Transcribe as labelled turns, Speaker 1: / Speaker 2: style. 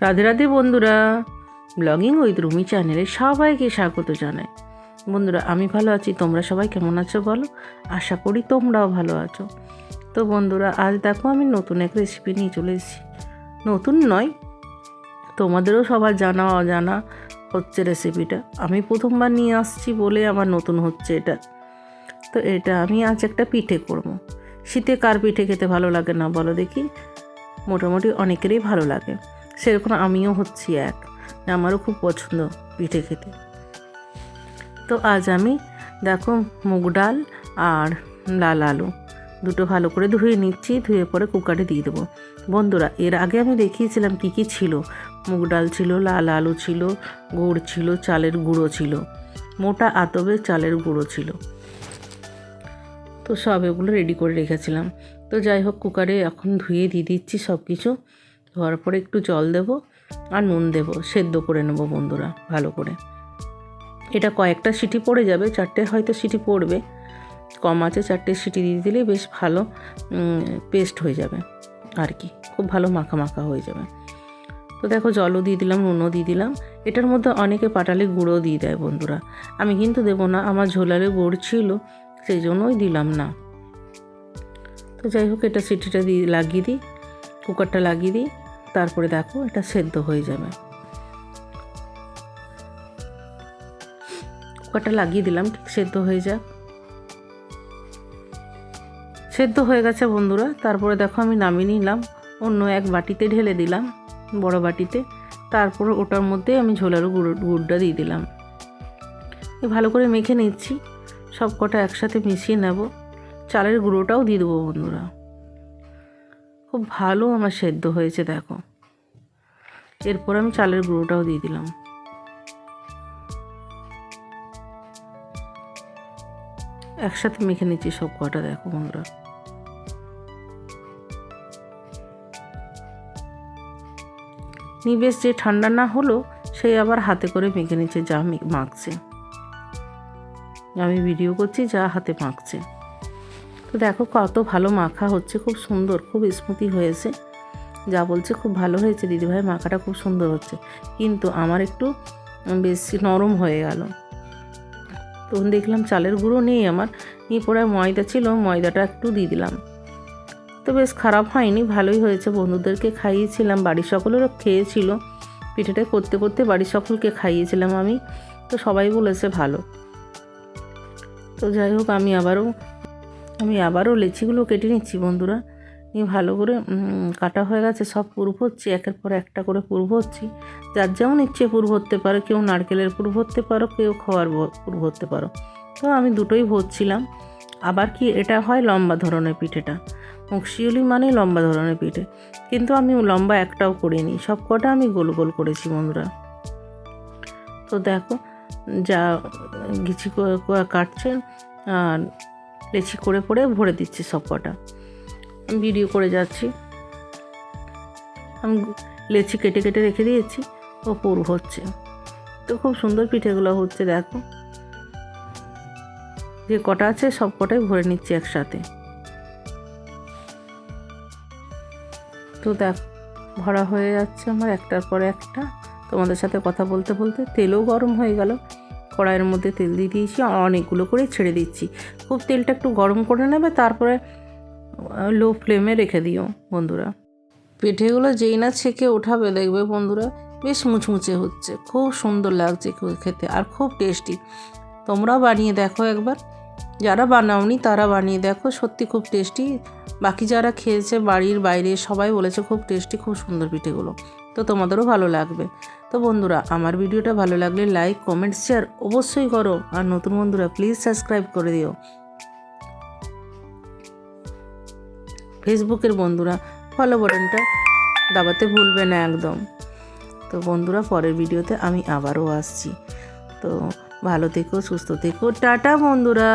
Speaker 1: রাধে রাধে বন্ধুরা। Blogging with Rumi চ্যানেলে সবাইকে স্বাগত জানাই। বন্ধুরা, আমি ভালো আছি, তোমরা সবাই কেমন আছো বলো? আশা করি তোমরাও ভালো আছো। তো বন্ধুরা, আজ দেখো আমি নতুন এক রেসিপি নিয়ে চলে এসেছি। নতুন নয়, তোমাদেরও সবার জানা অজানা হচ্ছে রেসিপিটা আমি প্রথমবার নিয়ে আসছি বলে আমার নতুন হচ্ছে এটা। তো এটা আমি আজ একটা পিঠে করব। শীতে কার পিঠে খেতে ভালো লাগে না বলো দেখি? মোটামুটি অনেকেরই ভালো লাগে। সেরকম আমিও হচ্ছি এক। আমারও খুব পছন্দ পিঠে খেতে। তো আজ আমি দেখো মুগ ডাল আর লাল আলু দুটো ভালো করে ধুয়ে নিচ্ছি, ধুয়ে পরে কুকারে দিয়ে দেবো। বন্ধুরা, এর আগে আমি দেখিয়েছিলাম কী কী ছিল? মুগ ডাল ছিল, লাল আলু ছিল, গুড় ছিল, চালের গুঁড়ো ছিল, মোটা আতবে চালের গুঁড়ো ছিল। তো সব এগুলো রেডি করে রেখেছিলাম। তো যাই হোক, কুকারে এখন ধুয়ে দিয়ে দিচ্ছি সব কিছু ধোয়ার পরে একটু জল দেব আর নুন দেব, সেদ্ধ করে নেব বন্ধুরা, ভালো করে। এটা কয়েকটা সিটি পড়ে যাবে, চারটে হয়তো সিটি পড়বে। কম আছে চারটে সিটি দিয়ে দিলেই বেশ ভালো পেস্ট হয়ে যাবে আর কি, খুব ভালো মাখা মাখা হয়ে যাবে। তো দেখো জলও দিয়ে দিলাম, নুনও দিয়ে দিলাম। এটার মধ্যে অনেকে পাটালি গুঁড়ো দিয়ে দেয় বন্ধুরা। আমি কিন্তু দেবো না, আমার ঝোলালে গুড় ছিল, সেই জন্যই দিলাম না। তো যাই হোক, এটা সিটিটা দিয়ে লাগিয়ে দিই, কুকারটা লাগিয়ে দিই। তারপরে দেখো এটা সেদ্ধ হয়ে যাবে। কুকারটা লাগিয়ে দিলাম ঠিক সেদ্ধ হয়ে যাক। সেদ্ধ হয়ে গেছে বন্ধুরা, তারপরে দেখো আমি নামিয়ে নিলাম। অন্য এক বাটিতে ঢেলে দিলাম, বড় বাটিতে। তারপরে ওটার মধ্যে আমি ঝোলারও গুঁড়ো, গুড়টা দিয়ে দিলাম। ভালো করে মেখে নিচ্ছি, সব কটা একসাথে মিশিয়ে নেব। চালের গুঁড়োটাও দিয়ে দেবো বন্ধুরা। খুব ভালো আমার সেদ্ধ হয়েছে, দেখো। এরপর আমি চালের গুঁড়োটাও দিয়ে দিলাম। একসাথে মেখে নিচ্ছি সব কটা, দেখো বন্ধুরা। নিবেশ যে ঠান্ডা না হলো সেই আবার হাতে করে মেখে নিচ্ছে যা মাখছে। আমি ভিডিও করছি, যা হাতে মাখছে। তো দেখো কত ভালো মাখা হচ্ছে, খুব সুন্দর, খুব স্মুথি হয়েছে। যা বলছে খুব ভালো হয়েছে, দিদিভাই, মাখাটা খুব সুন্দর হচ্ছে। কিন্তু আমার একটু বেশি নরম হয়ে গেল। তখন দেখলাম চালের গুঁড়ো নেই আমার, নিয়ে পরে ময়দা ছিল, ময়দাটা একটু দিয়ে দিলাম। তো বেশ খারাপ হয়নি, ভালোই হয়েছে, বন্ধুদেরকে খাইয়েছিলাম, বাড়ির সকলেরও খেয়েছিল। পিঠেটা করতে করতে বাড়ির সকলকে খাইয়েছিলাম আমি, তো সবাই বলেছে ভালো। তো যাই হোক, আমি আবারও আমি আবারও লেচিগুলো কেটে নিচ্ছি, বন্ধুরা। নিয়ে ভালো করে কাটা হয়ে গেছে, সব পুর ভরছি, একের পর একটা করে পুর ভরছি। যার যেমন ইচ্ছে পুর ভরতে পারো, কেউ নারকেলের পুর ভরতে পারো, কেউ খাওয়ার পুর ভরতে পারো। তো আমি দুটোই ভরছিলাম। আবার কি, এটা হয় লম্বা ধরনের পিঠেটা। মুখশিউলি মানে লম্বা ধরনের পিঠে। কিন্তু আমি লম্বা একটাও করিনি, সব কটা আমি গোল গোল করেছি, বন্ধুরা। তো দেখো, যা, গিচি কাটছে আর লেচি করে পরে ভরে দিচ্ছি সব কটা। আমি ভিডিও করে যাচ্ছি। আমি লেচি কেটে কেটে রেখে দিয়েছি, ও পুর হচ্ছে। তো খুব সুন্দর পিঠেগুলো হচ্ছে, দেখো। যে কটা আছে, সব কটাই ভরে নিচ্ছি একসাথে। তো দেখ, ভরা হয়ে যাচ্ছে আমার একটার পর একটা। তোমাদের সাথে কথা বলতে বলতে তেলও গরম হয়ে গেল। কড়াইয়ের মধ্যে তেল দিয়ে দিয়েছি, অনেকগুলো করে ছেড়ে দিচ্ছি। খুব তেলটা একটু গরম করে নেবে, তারপরে লো ফ্লেমে রেখে দিও, বন্ধুরা। পিঠেগুলো যেই না ছেঁকে ওঠাবে, দেখবে বন্ধুরা, বেশ মুচমুচে হচ্ছে। খুব সুন্দর লাগছে খেতে আর খুব টেস্টি। তোমরাও বানিয়ে দেখো একবার। যারা বানাওনি, তারা বানিয়ে দেখো, সত্যি খুব টেস্টি। বাকি যারা খেয়েছে, বাড়ির বাইরে সবাই বলেছে খুব টেস্টি, খুব সুন্দর পিঠেগুলো তো তোমাদেরও ভালো লাগবে। তো বন্ধুরা, আমার ভিডিওটা ভালো লাগলে লাইক কমেন্ট শেয়ার অবশ্যই করো। আর নতুন বন্ধুরা প্লিজ সাবস্ক্রাইব করে দিও। ফেসবুকের বন্ধুরা ফলো বাটনটা দাবাতে ভুলবে না একদম। তো বন্ধুরা, পরের ভিডিওতে আমি আবারও আসছি। তো ভালো থেকো, সুস্থ থেকো। টাটা বন্ধুরা।